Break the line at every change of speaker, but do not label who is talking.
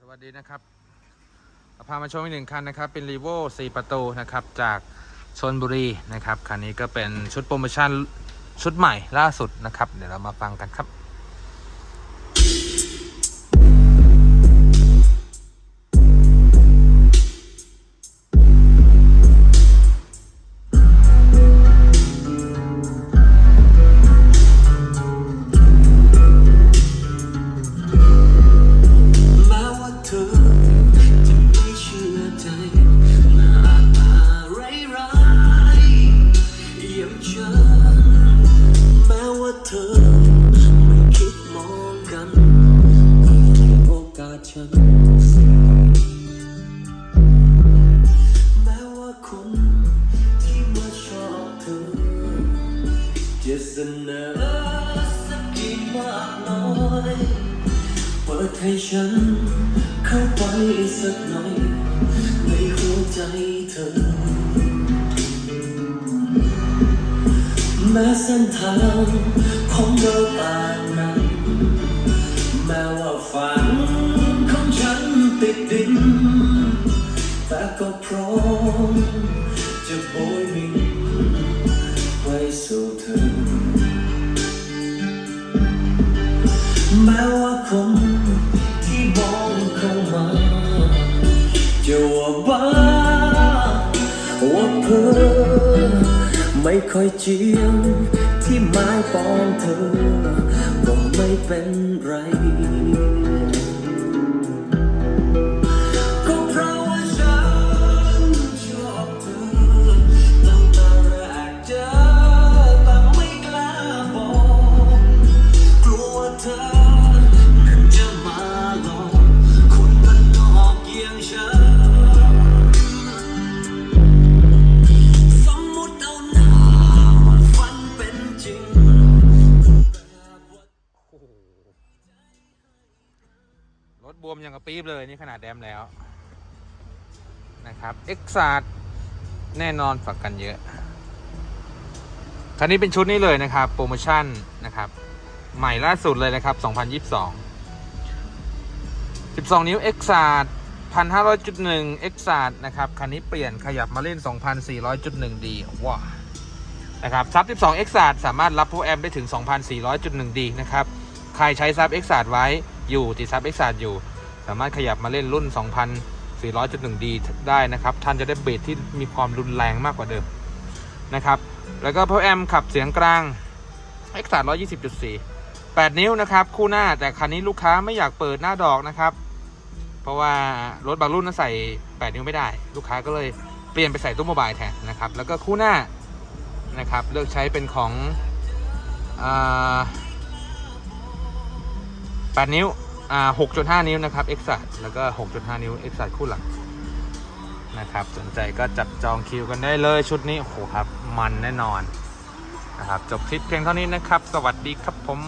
สวัสดีนะครับพามาชมอีกหนึ่งคันนะครับ เป็นรีโว4ประตูนะครับจากชนบุรีนะครับคันนี้ก็เป็นชุดโปรโมชั่นชุดใหม่ล่าสุดนะครับ เดี๋ยวเรามาฟังกันครับ
เปิดให้ฉันเข้าไปสักหน่อยในหัวใจเธอ แม้เส้นทางของเราต่างนั้นแม้ว่าฝันของฉันติดดิน แต่ก็พร้อมจะโบยบินไปสู่เธอ ที่มองเข้ามาจะว่าบ้าว่าเพ้อไม่ค่อยเจียมที่ไม้ปองเธอก็ไม่เป็นไร
ถบวมยังกระปี๊บเลยนี่ขนาดแดมแล้วนะครับเอ็กซาดแน่นอนฝักกันเยอะ คันนี้เป็นชุดนี้เลยนะครับ โปรโมชั่นนะครับ ใหม่ล่าสุดเลยนะครับ 2022 12 นิ้ว x ซาด1,500.1 x ซาดนะครับ คันนี้เปลี่ยนขยับมาเล่น 2,400.1 d ว้านะครับซับ 12 x ซาดสามารถรับพวกแอมได้ถึง 2,400.1 d นะครับ ใครใช้ซับ x ซาดไว้ อยู่ติดซับ x ซาดอยู่ สามารถขยับมาเล่นรุ่น 2,400.1 d ได้นะครับ ท่านจะได้เบสที่มีความรุนแรงมากกว่าเดิมนะครับ แล้วก็พวกแอมขับเสียงกลาง x ซาด120.4 8 นิ้วนะครับคู่หน้าแต่คันนี้ลูกค้าไม่อยากเปิดหน้าดอกนะครับ เพราะว่ารถบางรุ่นนั้นใส่ 8 นิ้วไม่ได้ ลูกค้าก็เลยเปลี่ยนไปใส่ตู้โมบายแทนนะครับ แล้วก็คู่หน้านะครับเลือกใช้เป็นของอา 8 นิ้ว อ่า 6.5 นิ้วนะครับ x แล้วก็ 6.5 นิ้ว x คู่หลังนะครับ สนใจก็จับจองคิวกันได้เลยชุดนี้ โอ้โหครับ มันแน่นอนนะครับ จบคลิปเพียงเท่านี้นะครับ สวัสดีครับผม